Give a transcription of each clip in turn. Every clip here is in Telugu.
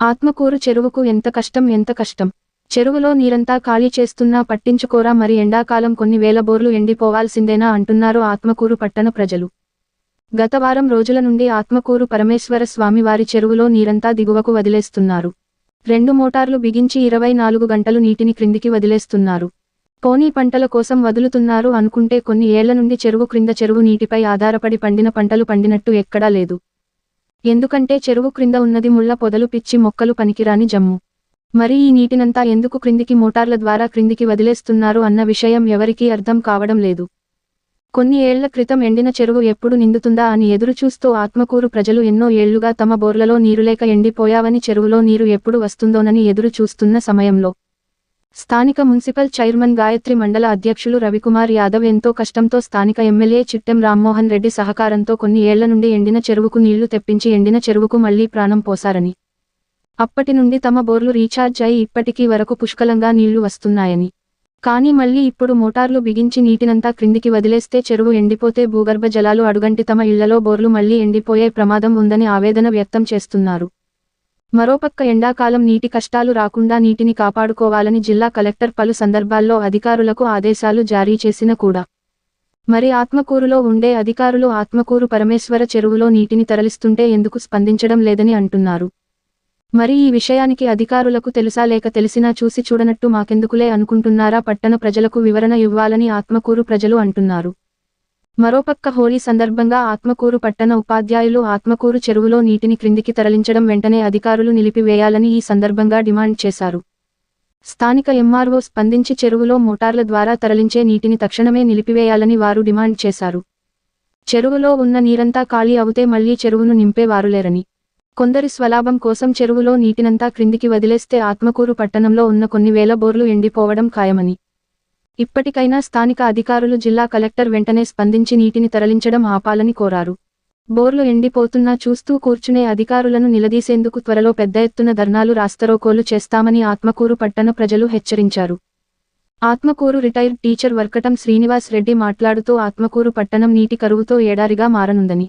ఆత్మకూరు చెరువుకు ఎంత కష్టం ఎంత కష్టం. చెరువులో నీరంతా ఖాళీ చేస్తున్నా పట్టించుకోరా మరి ఎండాకాలం కొన్ని వేల బోర్లు ఎండిపోవాల్సిందేనా అంటున్నారు ఆత్మకూరు పట్టణ ప్రజలు. గత వారం రోజుల నుండి ఆత్మకూరు పరమేశ్వర స్వామి వారి చెరువులో నీరంతా దిగువకు వదిలేస్తున్నారు. రెండు మోటార్లు బిగించి ఇరవై నాలుగు గంటలు నీటిని క్రిందికి వదిలేస్తున్నారు. పోనీ పంటల కోసం వదులుతున్నారు అనుకుంటే కొన్ని ఏళ్ళ నుండి చెరువు క్రింద చెరువు నీటిపై ఆధారపడి పండిన పంటలు పండినట్టు ఎక్కడా లేదు. ఎందుకంటే చెరువు క్రింద ఉన్నది ముళ్ళ పొదలు పిచ్చి మొక్కలు పనికిరాని జమ్ము. మరి ఈ నీటినంతా ఎందుకు క్రిందికి మోటార్ల ద్వారా క్రిందికి వదిలేస్తున్నారు అన్న విషయం ఎవరికీ అర్థం కావడం లేదు. కొన్ని ఏళ్ళ క్రితం ఎండిన చెరువు ఎప్పుడు నిండుతుందా అని ఎదురుచూస్తూ ఆత్మకూరు ప్రజలు ఎన్నో ఏళ్ళుగా తమ బోర్లలో నీరులేక ఎండిపోయావని చెరువులో నీరు ఎప్పుడు వస్తుందోనని ఎదురు చూస్తున్న సమయంలో. స్థానిక మున్సిపల్ చైర్మన్ గాయత్రి మండల అధ్యక్షులు రవికుమార్ యాదవ్ ఎంతో కష్టంతో స్థానిక ఎమ్మెల్యే చిట్టెం రామ్మోహన్ రెడ్డి సహకారంతో కొన్ని ఏళ్ళ నుండి ఎండిన చెరువుకు నీళ్ళు తెప్పించి ఎండిన చెరువుకు మళ్ళీ ప్రాణం పోసారని. అప్పటి నుండి తమ బోర్లు రీఛార్జ్ అయి ఇప్పటికీ వరకు పుష్కలంగా నీళ్ళు వస్తున్నాయని. కానీ మళ్ళీ ఇప్పుడు మోటార్లు బిగించి నీటినంతా క్రిందికి వదిలేస్తే చెరువు ఎండిపోతే భూగర్భ జలాలు అడుగంటి తమ ఇళ్ళలో బోర్లు మళ్ళీ ఎండిపోయే ప్రమాదం ఉందని ఆవేదన వ్యక్తం చేస్తున్నారు. మరోపక్క ఎండాకాలం నీటి కష్టాలు రాకుండా నీటిని కాపాడుకోవాలని జిల్లా కలెక్టర్ పలు సందర్భాల్లో అధికారులకు ఆదేశాలు జారీ చేసిన కూడా. మరి ఆత్మకూరులో ఉండే అధికారులు ఆత్మకూరు పరమేశ్వర చెరువులో నీటిని తరలిస్తుంటే ఎందుకు స్పందించడం లేదని అంటున్నారు. మరి ఈ విషయానికి అధికారులకు తెలుసా లేక తెలిసినా చూసి చూడనట్టు మాకెందుకులే అనుకుంటున్నారా? పట్టణ ప్రజలకు వివరణ ఇవ్వాలని ఆత్మకూరు ప్రజలు అంటున్నారు. మరోపక్క హోలీ సందర్భంగా ఆత్మకూరు పట్టణ ఉపాధ్యాయులు ఆత్మకూరు చెరువులో నీటిని క్రిందికి తరలించడం వెంటనే అధికారులు నిలిపివేయాలని ఈ సందర్భంగా డిమాండ్ చేశారు. స్థానిక ఎంఆర్ఓ స్పందించి చెరువులో మోటార్ల ద్వారా తరలించే నీటిని తక్షణమే నిలిపివేయాలని వారు డిమాండ్ చేశారు. చెరువులో ఉన్న నీరంతా ఖాళీ అవుతే మళ్ళీ చెరువును నింపేవారులేరని కొందరి స్వలాభం కోసం చెరువులో నీటినంతా క్రిందికి వదిలేస్తే ఆత్మకూరు పట్టణంలో ఉన్న కొన్ని వేల బోర్లు ఎండిపోవడం ఖాయమని. ఇప్పటికైనా స్థానిక అధికారులు జిల్లా కలెక్టర్ వెంటనే స్పందించి నీటిని తరలించడం ఆపాలని కోరారు. బోర్లు ఎండిపోతున్నా చూస్తూ కూర్చునే అధికారులను నిలదీసేందుకు త్వరలో పెద్ద ఎత్తున ధర్నాలు రాస్తరోకోలు చేస్తామని ఆత్మకూరు పట్టణ ప్రజలు హెచ్చరించారు. ఆత్మకూరు రిటైర్డ్ టీచర్ వర్కటం శ్రీనివాస్ రెడ్డి మాట్లాడుతూ ఆత్మకూరు పట్టణం నీటి కరువుతో ఏడారిగా మారనుందని.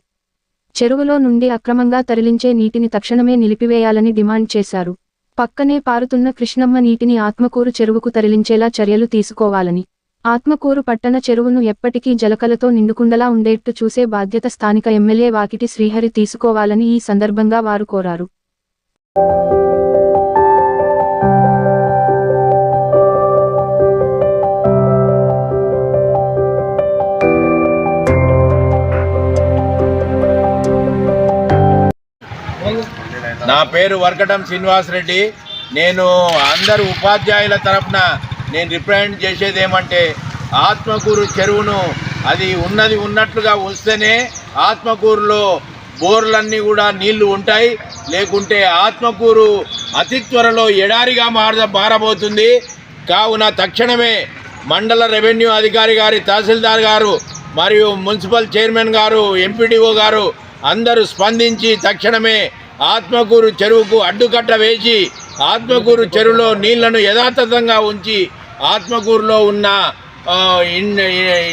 చెరువులో నుండి అక్రమంగా తరలించే నీటిని తక్షణమే నిలిపివేయాలని డిమాండ్ చేశారు. పక్కనే పారుతున్న కృష్ణమ్మ నీటిని ఆత్మకూరు చెరువుకు తరలించేలా చర్యలు తీసుకోవాలని. ఆత్మకూరు పట్టణ చెరువును ఎప్పటికీ జలకలతో నిండుకుండలా ఉండేట్టు చూసే బాధ్యత స్థానిక ఎమ్మెల్యే వాకిటి శ్రీహరి తీసుకోవాలని ఈ సందర్భంగా వారు కోరారు. నా పేరు వర్కటం శ్రీనివాస్ రెడ్డి నేను అందరు ఉపాధ్యాయుల తరఫున నేను రిప్రజెంట్ చేసేది ఏమంటే ఆత్మకూరు చెరువును అది ఉన్నది ఉన్నట్లుగా వస్తేనే ఆత్మకూరులో బోర్లన్నీ కూడా నీళ్ళు ఉంటాయి. లేకుంటే ఆత్మకూరు అతి త్వరలో ఎడారిగా మార మారబోతుంది. కావున తక్షణమే మండల రెవెన్యూ అధికారి గారి తహసీల్దార్ గారు మరియు మున్సిపల్ చైర్మన్ గారు ఎంపీడీఓ గారు అందరూ స్పందించి తక్షణమే ఆత్మకూరు చెరువుకు అడ్డుకట్ట వేసి ఆత్మకూరు చెరువులో నీళ్ళను యథాతథంగా ఉంచి ఆత్మకూరులో ఉన్న ఇన్-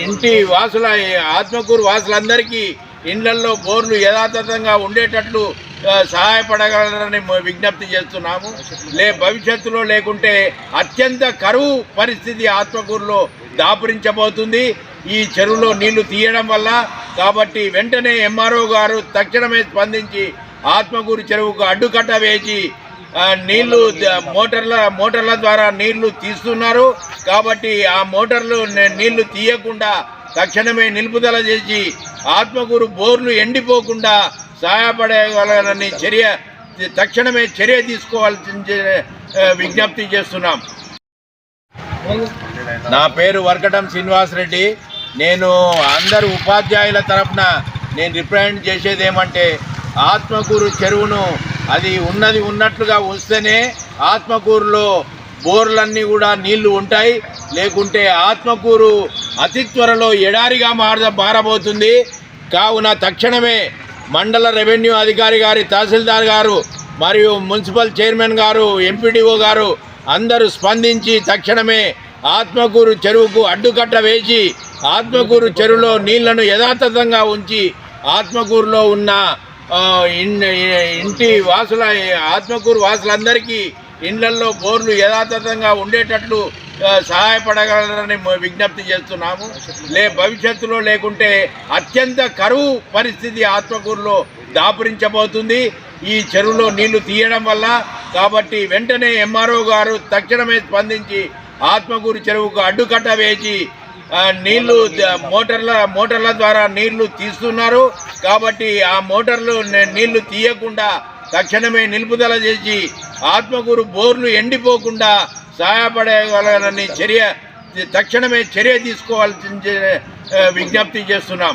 ఇంటి వాసుల ఆత్మకూరు వాసులందరికీ ఇండ్లల్లో బోర్లు యథాతథంగా ఉండేటట్లు సహాయపడగలరని విజ్ఞప్తి చేస్తున్నాము. లే భవిష్యత్తులో లేకుంటే అత్యంత కరువు పరిస్థితి ఆత్మకూరులో దాపురించబోతుంది. ఈ చెరువులో నీళ్ళు తీయడం వల్ల కాబట్టి వెంటనే ఎంఆర్ఓ గారు తక్షణమే స్పందించి ఆత్మకూరు చెరువుకు అడ్డుకట్ట వేసి నీళ్ళు మోటార్ల మోటార్ల ద్వారా నీళ్ళు తీస్తున్నారు. కాబట్టి ఆ మోటార్లు నీళ్ళు తీయకుండా తక్షణమే నిలుపుదల చేసి ఆత్మకూరు బోర్లు ఎండిపోకుండా సహాయపడగలనని చర్య తక్షణమే చర్య తీసుకోవాల్సి విజ్ఞప్తి చేస్తున్నాం. నా పేరు వర్కటం శ్రీనివాస్ రెడ్డి నేను అందరు ఉపాధ్యాయుల తరఫున నేను రిప్రజెంట్ చేసేది ఏమంటే ఆత్మకూరు చెరువును అది ఉన్నది ఉన్నట్లుగా వస్తేనే ఆత్మకూరులో బోర్లన్నీ కూడా నీళ్ళు ఉంటాయి. లేకుంటే ఆత్మకూరు అతి త్వరలో ఎడారిగా మార మారబోతుంది. కావున తక్షణమే మండల రెవెన్యూ అధికారి గారి తహసీల్దార్ గారు మరియు మున్సిపల్ చైర్మన్ గారు ఎంపీడీఓ గారు అందరూ స్పందించి తక్షణమే ఆత్మకూరు చెరువుకు అడ్డుకట్ట వేసి ఆత్మకూరు చెరువులో నీళ్ళను యథాతథంగా ఉంచి ఆత్మకూరులో ఉన్న ఇంటి వాసుల ఆత్మకూరు వాసులందరికీ ఇండ్లల్లో బోర్లు యథాతథంగా ఉండేటట్లు సహాయపడగలరని విజ్ఞప్తి చేస్తున్నాము. లే భవిష్యత్తులో లేకుంటే అత్యంత కరువు పరిస్థితి ఆత్మకూరులో దాపురించబోతుంది. ఈ చెరువులో నీళ్ళు తీయడం వల్ల కాబట్టి వెంటనే ఎంఆర్ఓ గారు తక్షణమే స్పందించి ఆత్మకూరు చెరువుకు అడ్డుకట్ట వేసి నీళ్ళు మోటార్ల మోటార్ల ద్వారా నీళ్ళు తీస్తున్నారు. కాబట్టి ఆ మోటార్లు నీళ్ళు తీయకుండా తక్షణమే నిలుపుదల చేసి ఆత్మకూరు బోర్లు ఎండిపోకుండా సహాయపడగలని చర్య తక్షణమే చర్య తీసుకోవాల్సిన విజ్ఞప్తి చేస్తున్నాం.